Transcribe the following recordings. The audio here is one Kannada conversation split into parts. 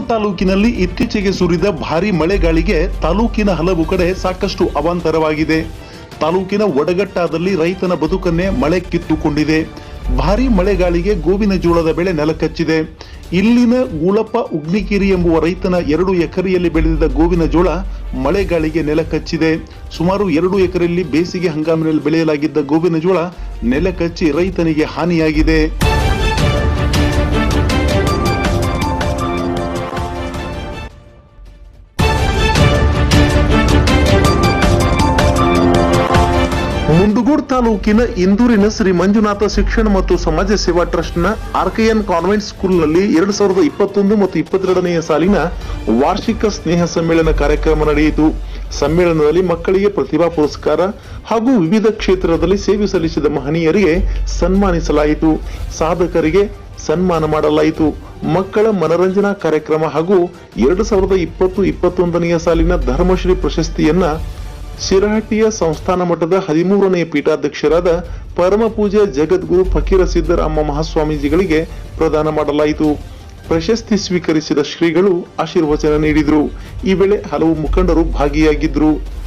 ತಾಲೂಕಿನಲ್ಲಿ ಇತ್ತೀಚೆಗೆ ಸುರಿದ ಭಾರಿ ಮಳೆಗಾಳಿಗೆ ತಾಲೂಕಿನ ಹಲವು ಕಡೆ ಸಾಕಷ್ಟು ಅವಾಂತರವಾಗಿದೆ. ತಾಲೂಕಿನ ಒಡಗಟ್ಟಾದಲ್ಲಿ ರೈತನ ಬದುಕನ್ನೇ ಮಳೆ ಕಿತ್ತುಕೊಂಡಿದೆ. ಭಾರಿ ಮಳೆಗಾಳಿಗೆ ಗೋವಿನ ಜೋಳದ ಬೆಳೆ ನೆಲಕಚ್ಚಿದೆ. ಇಲ್ಲಿನ ಗುಳಪ್ಪ ಉಗ್ನಿಕಿರಿ ಎಂಬುವ ರೈತನ ಎರಡು ಎಕರೆಯಲ್ಲಿ ಬೆಳೆದಿದ್ದ ಗೋವಿನ ಜೋಳ ಮಳೆಗಾಳಿಗೆ ನೆಲಕಚ್ಚಿದೆ. ಸುಮಾರು ಎರಡು ಎಕರೆಯಲ್ಲಿ ಬೇಸಿಗೆ ಹಂಗಾಮಿನಲ್ಲಿ ಬೆಳೆಯಲಾಗಿದ್ದ ಗೋವಿನ ಜೋಳ ನೆಲಕಚ್ಚಿ ರೈತನಿಗೆ ಹಾನಿಯಾಗಿದೆ. ಮುಂಡಗೋಡ್ ತಾಲೂಕಿನ ಇಂದೂರಿನ ಶ್ರೀ ಮಂಜುನಾಥ ಶಿಕ್ಷಣ ಮತ್ತು ಸಮಾಜ ಸೇವಾ ಟ್ರಸ್ಟ್ನ ಆರ್ಕೆಎನ್ ಕಾನ್ವೆಂಟ್ ಸ್ಕೂಲ್ನಲ್ಲಿ ಎರಡು ಸಾವಿರದ ಇಪ್ಪತ್ತೊಂದು ಮತ್ತು ಇಪ್ಪತ್ತೆರಡನೆಯ ಸಾಲಿನ ವಾರ್ಷಿಕ ಸ್ನೇಹ ಸಮ್ಮೇಳನ ಕಾರ್ಯಕ್ರಮ ನಡೆಯಿತು. ಸಮ್ಮೇಳನದಲ್ಲಿ ಮಕ್ಕಳಿಗೆ ಪ್ರತಿಭಾ ಪುರಸ್ಕಾರ ಹಾಗೂ ವಿವಿಧ ಕ್ಷೇತ್ರದಲ್ಲಿ ಸೇವೆ ಸಲ್ಲಿಸಿದ ಮಹನೀಯರಿಗೆ ಸನ್ಮಾನಿಸಲಾಯಿತು. ಸಾಧಕರಿಗೆ ಸನ್ಮಾನ ಮಾಡಲಾಯಿತು. ಮಕ್ಕಳ ಮನರಂಜನಾ ಕಾರ್ಯಕ್ರಮ ಹಾಗೂ ಎರಡು ಸಾವಿರದ ಇಪ್ಪತ್ತು ಇಪ್ಪತ್ತೊಂದನೆಯ ಸಾಲಿನ ಧರ್ಮಶ್ರೀ ಪ್ರಶಸ್ತಿಯನ್ನ ಶಿರಹಟ್ಟಿಯ ಸಂಸ್ಥಾನ ಮಠದ ಹದಿಮೂರನೇ ಪೀಠಾಧ್ಯಕ್ಷರಾದ ಪರಮಪೂಜ್ಯ ಜಗದ್ಗುರು ಫಕೀರ ಸಿದ್ದರಾಮ ಮಹಾಸ್ವಾಮೀಜಿಗಳಿಗೆ ಪ್ರದಾನ ಮಾಡಲಾಯಿತು. ಪ್ರಶಸ್ತಿ ಸ್ವೀಕರಿಸಿದ ಶ್ರೀಗಳು ಆಶೀರ್ವಚನ ನೀಡಿದರು. ಈ ವೇಳೆ ಹಲವು ಮುಖಂಡರು ಭಾಗಿಯಾಗಿದ್ರು.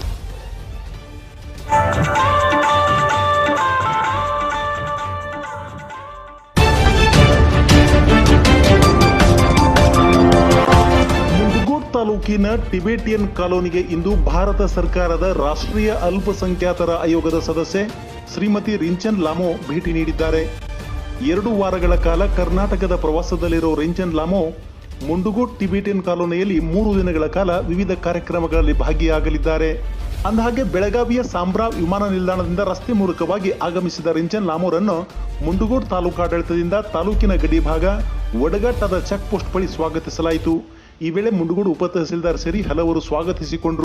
ತಾಲೂಕಿನ ಟಿಬೇಟಿಯನ್ ಕಾಲೋನಿಗೆ ಇಂದು ಭಾರತ ಸರ್ಕಾರದ ರಾಷ್ಟ್ರೀಯ ಅಲ್ಪಸಂಖ್ಯಾತರ ಆಯೋಗದ ಸದಸ್ಯೆ ಶ್ರೀಮತಿ ರಿಂಚನ್ ಲಾಮೋ ಭೇಟಿ ನೀಡಿದ್ದಾರೆ. ಎರಡು ವಾರಗಳ ಕಾಲ ಕರ್ನಾಟಕದ ಪ್ರವಾಸದಲ್ಲಿರೋ ರಿಂಚನ್ ಲಾಮೋ ಮುಂಡುಗೋಡ್ ಟಿಬೇಟಿಯನ್ ಕಾಲೋನಿಯಲ್ಲಿ ಮೂರು ದಿನಗಳ ಕಾಲ ವಿವಿಧ ಕಾರ್ಯಕ್ರಮಗಳಲ್ಲಿ ಭಾಗಿಯಾಗಲಿದ್ದಾರೆ. ಅಂದಹಾಗೆ ಬೆಳಗಾವಿಯ ಸಾಂಬ್ರಾ ವಿಮಾನ ನಿಲ್ದಾಣದಿಂದ ರಸ್ತೆ ಮೂಲಕವಾಗಿ ಆಗಮಿಸಿದ ರಿಂಚನ್ ಲಾಮೋರನ್ನು ಮುಂಡುಗೋಡ್ ತಾಲೂಕಾಡಳಿತದಿಂದ ತಾಲೂಕಿನ ಗಡಿ ಭಾಗ ಒಡಗಟ್ಟದ ಚೆಕ್ ಪೋಸ್ಟ್ ಬಳಿ ಸ್ವಾಗತಿಸಲಾಯಿತು. ಈ ವೇಳೆ ಮುಂಡಗೋಡು ಉಪ ತಹಸೀಲ್ದಾರ್ ಸೇರಿ ಹಲವರು ಸ್ವಾಗತಿಸಿಕೊಂಡರು.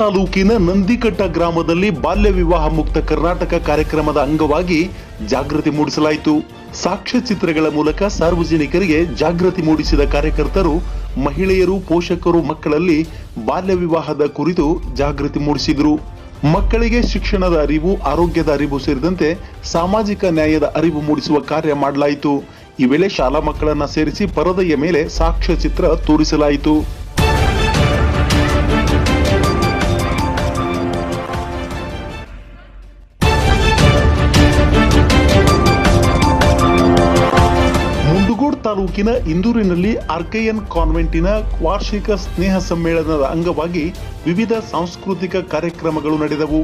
ತಾಲೂಕಿನ ನಂದಿಕಟ್ಟ ಗ್ರಾಮದಲ್ಲಿ ಬಾಲ್ಯ ವಿವಾಹ ಮುಕ್ತ ಕರ್ನಾಟಕ ಕಾರ್ಯಕ್ರಮದ ಅಂಗವಾಗಿ ಜಾಗೃತಿ ಮೂಡಿಸಲಾಯಿತು. ಸಾಕ್ಷ್ಯಚಿತ್ರಗಳ ಮೂಲಕ ಸಾರ್ವಜನಿಕರಿಗೆ ಜಾಗೃತಿ ಮೂಡಿಸಿದ ಕಾರ್ಯಕರ್ತರು, ಮಹಿಳೆಯರು, ಪೋಷಕರು, ಮಕ್ಕಳಲ್ಲಿ ಬಾಲ್ಯ ವಿವಾಹದ ಕುರಿತು ಜಾಗೃತಿ ಮೂಡಿಸಿದರು. ಮಕ್ಕಳಿಗೆ ಶಿಕ್ಷಣದ ಅರಿವು, ಆರೋಗ್ಯದ ಅರಿವು ಸೇರಿದಂತೆ ಸಾಮಾಜಿಕ ನ್ಯಾಯದ ಅರಿವು ಮೂಡಿಸುವ ಕಾರ್ಯ ಮಾಡಲಾಯಿತು. ಈ ವೇಳೆ ಶಾಲಾ ಮಕ್ಕಳನ್ನ ಸೇರಿಸಿ ಪರದೆಯ ಮೇಲೆ ಸಾಕ್ಷ್ಯಚಿತ್ರ ತೋರಿಸಲಾಯಿತು. ತಾಲೂಕಿನ ಇಂದೂರಿನಲ್ಲಿ ಆರ್ಕೆಎನ್ ಕಾನ್ವೆಂಟಿನ ವಾರ್ಷಿಕ ಸ್ನೇಹ ಸಮ್ಮೇಳನದ ಅಂಗವಾಗಿ ವಿವಿಧ ಸಾಂಸ್ಕೃತಿಕ ಕಾರ್ಯಕ್ರಮಗಳು ನಡೆದವು.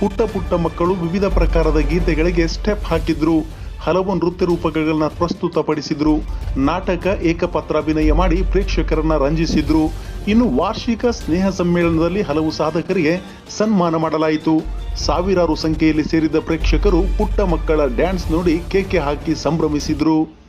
ಪುಟ್ಟ ಪುಟ್ಟ ಮಕ್ಕಳು ವಿವಿಧ ಪ್ರಕಾರದ ಗೀತೆಗಳಿಗೆ ಸ್ಟೆಪ್ ಹಾಕಿದ್ರು. ಹಲವು ನೃತ್ಯ ರೂಪಕಗಳನ್ನ ಪ್ರಸ್ತುತಪಡಿಸಿದ್ರು. ನಾಟಕ ಏಕಪತ್ರಾಭಿನಯ ಮಾಡಿ ಪ್ರೇಕ್ಷಕರನ್ನ ರಂಜಿಸಿದ್ರು. ಇನ್ನು ವಾರ್ಷಿಕ ಸ್ನೇಹ ಸಮ್ಮೇಳನದಲ್ಲಿ ಹಲವು ಸಾಧಕರಿಗೆ ಸನ್ಮಾನ ಮಾಡಲಾಯಿತು. ಸಾವಿರಾರು ಸಂಖ್ಯೆಯಲ್ಲಿ ಸೇರಿದ ಪ್ರೇಕ್ಷಕರು ಪುಟ್ಟ ಮಕ್ಕಳ ಡ್ಯಾನ್ಸ್ ನೋಡಿ ಕೇಕೆ ಹಾಕಿ ಸಂಭ್ರಮಿಸಿದ್ರು.